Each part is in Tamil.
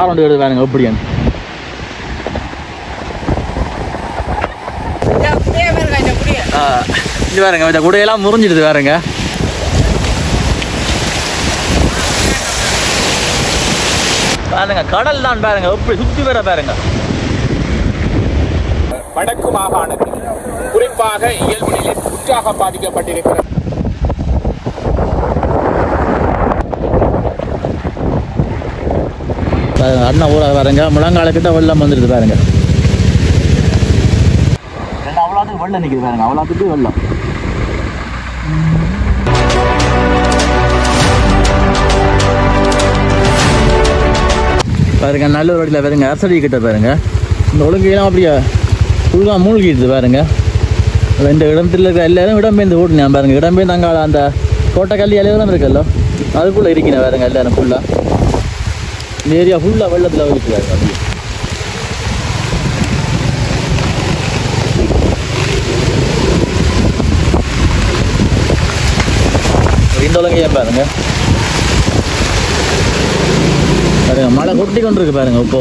கார் வந்து எடுத்து பாருங்க எப்படியான்னு இது பாருங்க இந்த குடையெல்லாம் முறிஞ்சிடுது பாருங்க. பாருங்க கடல் தான் பாருங்க எப்படி சுற்றி வர பாருங்க. வடக்கு மாகாணத்தில் குறிப்பாக இயல்பு நிலை உற்சாக பாதிக்கப்பட்டிருக்கிறது. அண்ணா ஊரா பாருங்க. முழங்கால கிட்ட வெள்ளம் வந்துடுது பாருங்க. ரெண்டு அவ்வளோத்துக்கு வெள்ளம் நிற்குது பாருங்க. அவ்வளோத்துக்கு வெள்ளம். பாருங்க நல்ல ரோட்டில் பாருங்க. அரசடி கிட்ட பாருங்க. இந்த ஒழுங்கையெல்லாம் அப்படியே ஃபுல்லாக மூழ்கிடுது பாருங்க. இந்த இடத்துல இருக்க எல்லாரும் இடம்பெயர்ந்து ஓட்டுனேன் பாருங்க. இடம்பெயர்ந்து அங்கே அந்த கோட்டைக்கல்லி எல்லாம் இருக்குல்ல. அதுக்குள்ளே இருக்கிறேன் பாருங்க எல்லாரும் ஃபுல்லாக இந்த ஏரியா ஃபுல்லாக வெள்ளத்தில் வந்துட்டு அப்படியே இந்த உலகம் பாருங்க. பாருங்க மழை கொட்டி கொண்டு இருக்கு பாருங்க இப்போ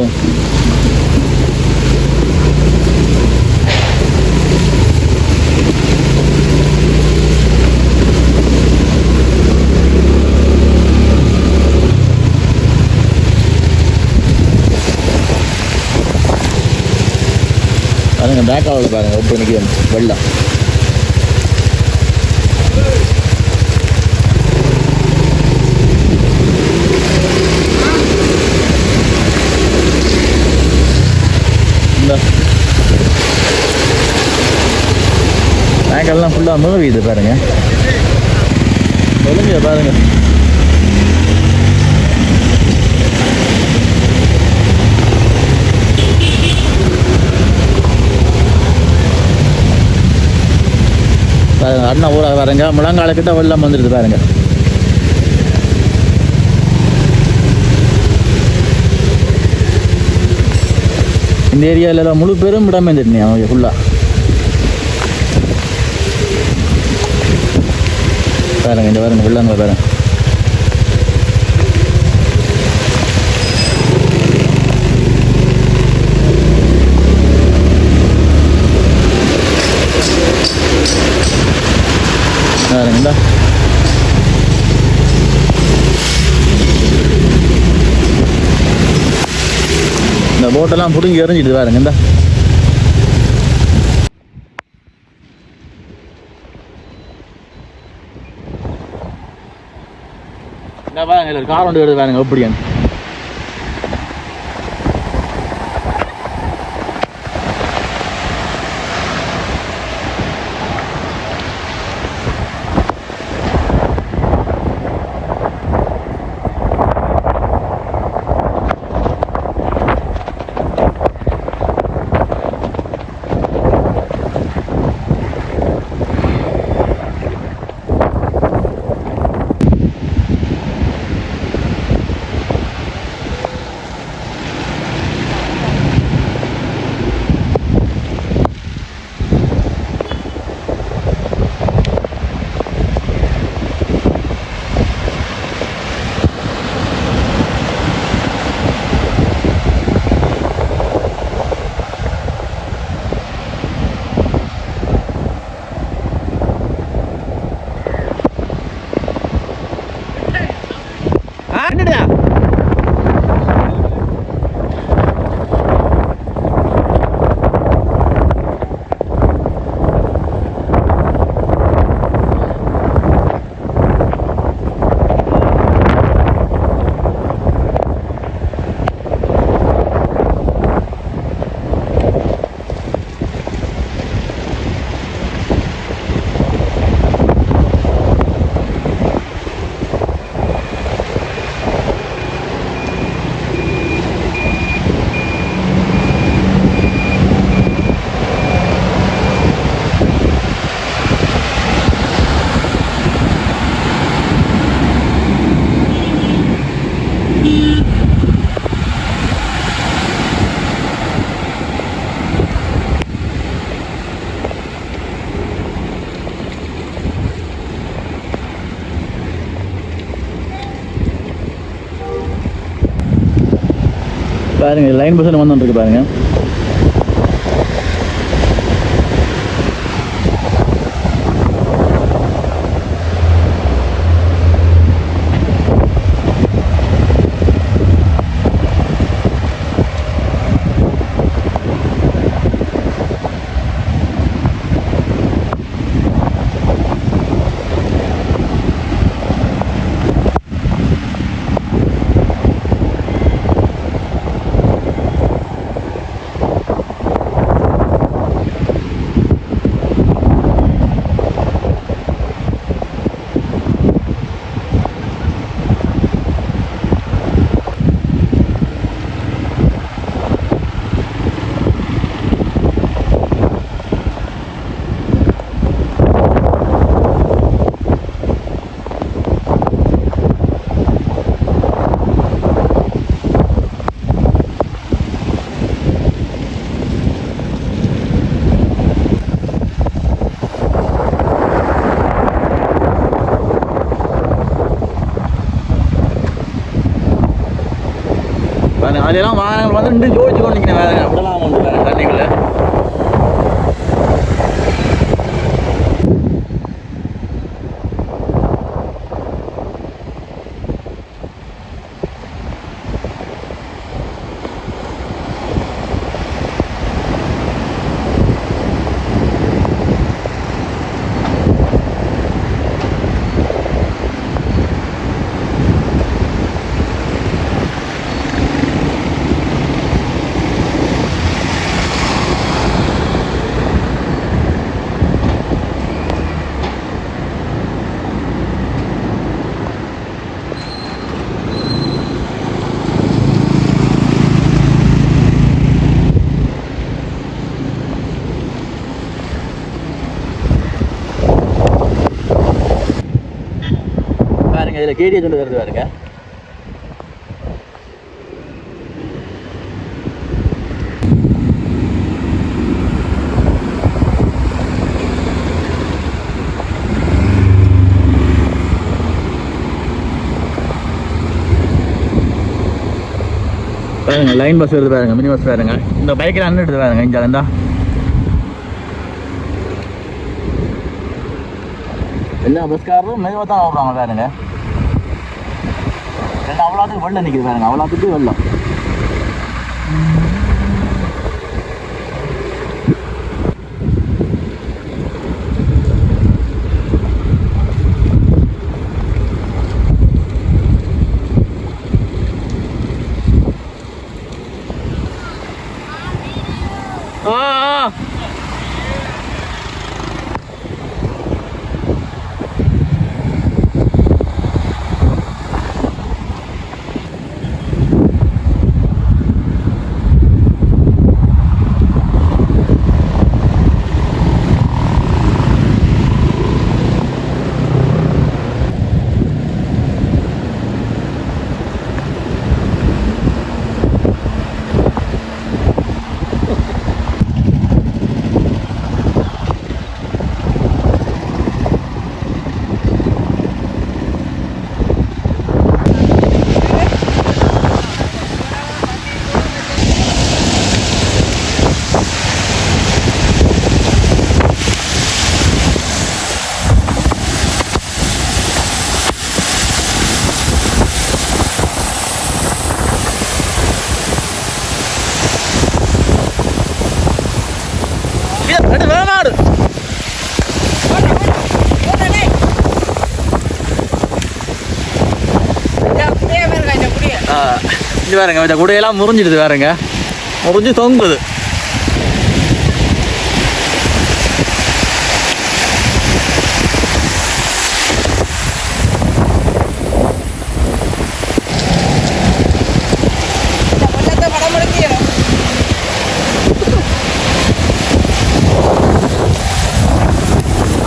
பாருங்க பேக் ஆகுது பாருங்க இப்போ நிற்கும் வெள்ளம் பேக்கெல்லாம் ஃபுல்லாக மூவி இது பாருங்க. ஒழுங்கு பாருங்க. அண்ணன் அண்ணா பாருங்க. முழங்கால கிட்ட வெள்ளம் வந்துடுது பாருங்க. இந்த ஏரியாவில் முழு பேரும் இடம் வந்துட்டேன் அவங்க ஃபுல்லாக பாருங்க இந்த பாருங்க வெள்ளங்களை பாருங்க. பாருங்க இந்த போட்டெல்லாம் பிடுங்கி எறிஞ்சிட்டு பாருங்க இந்த. பாருங்க ஒரு கார் வண்டி வருது பாருங்க எப்படியான்னு பாருங்க லைன் பஸ்ஸில் வந்துருக்கு பாருங்க. பாருங்க அதெல்லாம் வாகனங்கள் வந்து நின்று ஜோடிச்சு கொண்டு நிற்கிறேன் வேற அப்படிலாம் உண்டு வேறு தண்ணிக்குள்ள பாருங்க இதில் ஒன்று வருது பாருங்க. பாருங்க லைன் பஸ் வருது பாருங்க மினி பஸ் பாருங்க. இந்த பைக்கில் அண்ணிட்டு பாருங்க இங்கே இருந்தா எல்லா பஸ்காரரும் மெதுவாக தான் ஓடுறாங்க பாருங்க. ரெண்டு அவ்வளோத்துக்கு வெள்ளம் நிற்கிது பாருங்க அவ்வளோத்துக்கு வெள்ளம். ஆ ஆ ரெண்டு வேமாடு இது பாருங்க இந்த குடையெல்லாம் முறிஞ்சிடுது பாருங்க. முறிஞ்சு தொங்குது.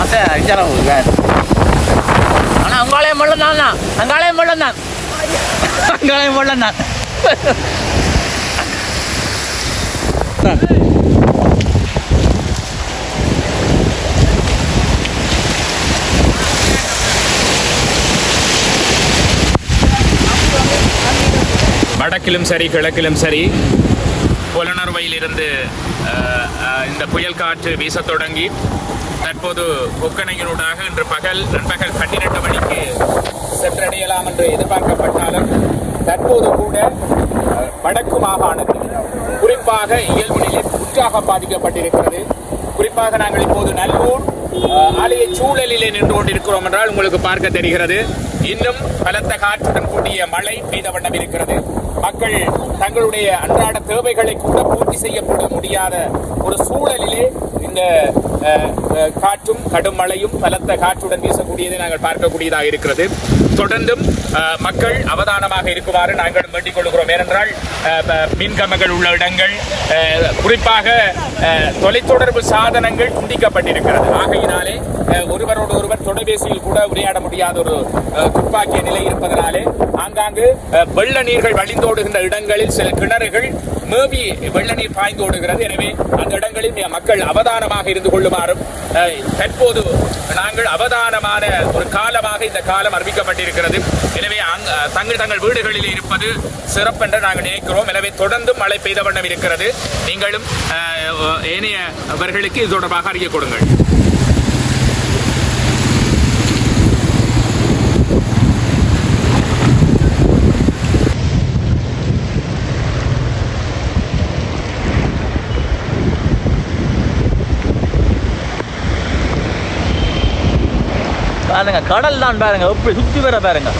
ஆனா இஞ்சாரம் ஆனால் அங்காளையம் வெள்ளம் தான் அங்காளையம் வெள்ளம் தான். அங்காளையம் வெள்ளம் தான். வடக்கிலும் சரி கிழக்கிலும் சரி. புலனர்வையிலிருந்து இந்த புயல் காற்று வீசத் தொடங்கி தற்போது கொக்கணையினூடாக இன்று பகல் நண்பகல் பன்னிரண்டு மணிக்கு சென்றடையலாம் என்று எதிர்பார்க்கப்பட்டாலும் தற்போது கூட வடக்கு மாகாணத்தில் குறிப்பாக இயல்பு நிலை உற்சாக பாதிக்கப்பட்டிருக்கிறது. குறிப்பாக நாங்கள் இப்போது நல்லூர் ஆலய சூழலிலே நின்று கொண்டிருக்கிறோம் என்றால் உங்களுக்கு பார்க்க தெரிகிறது. இன்னும் பலத்த காற்றுடன் கூடிய மழை பெய்த வண்ணம் இருக்கிறது. மக்கள் தங்களுடைய அன்றாட தேவைகளை கூட பூர்த்தி செய்யப்பட முடியாத ஒரு சூழலிலே இந்த காற்றும் கடும் மழையும் பலத்த காற்றுடன் வீசக்கூடியதை நாங்கள் பார்க்கக்கூடியதாக இருக்கிறது. தொடர்ந்தும் மக்கள் அவதானமாக இருக்குமாறு நாங்கள் வேண்டிக் கொள்கிறோம். ஏனென்றால் மின்கம்பங்கள் உள்ள இடங்கள் குறிப்பாக தொலைத்தொடர்பு சாதனங்கள் துண்டிக்கப்பட்டிருக்கிறது. ஆகையினாலே ஒருவரோடு ஒருவர் தொலைபேசியில் கூட உரையாட முடியாத ஒரு துப்பாக்கிய நிலை இருப்பதனாலே ஆங்காங்கு வெள்ள நீர்கள் வழிந்தோடுகின்ற இடங்களில் சில கிணறுகள் மேவி வெள்ள நீர் பாய்ந்து ஓடுகிறது. எனவே அந்த இடங்களில் மக்கள் அவதானமாக இருந்து கொள்ளும் வருமாறும் தற்போது நாங்கள் அவதானமான ஒரு காலமாக இந்த காலம் அறிவிக்கப்பட்டிருக்கிறது. எனவே தங்கள் தங்கள் வீடுகளில் இருப்பது சிறப்பென்று நாங்கள் நினைக்கிறோம். எனவே தொடர்ந்து மழை பெய்த வண்ணம் இருக்கிறது. நீங்களும் ஏனையவர்களுக்கு இது தொடர்பாக அறிய கொடுங்கள். பாருங்க கடல் தான் பாருங்க எப்படி சுற்றி வர பாருங்க.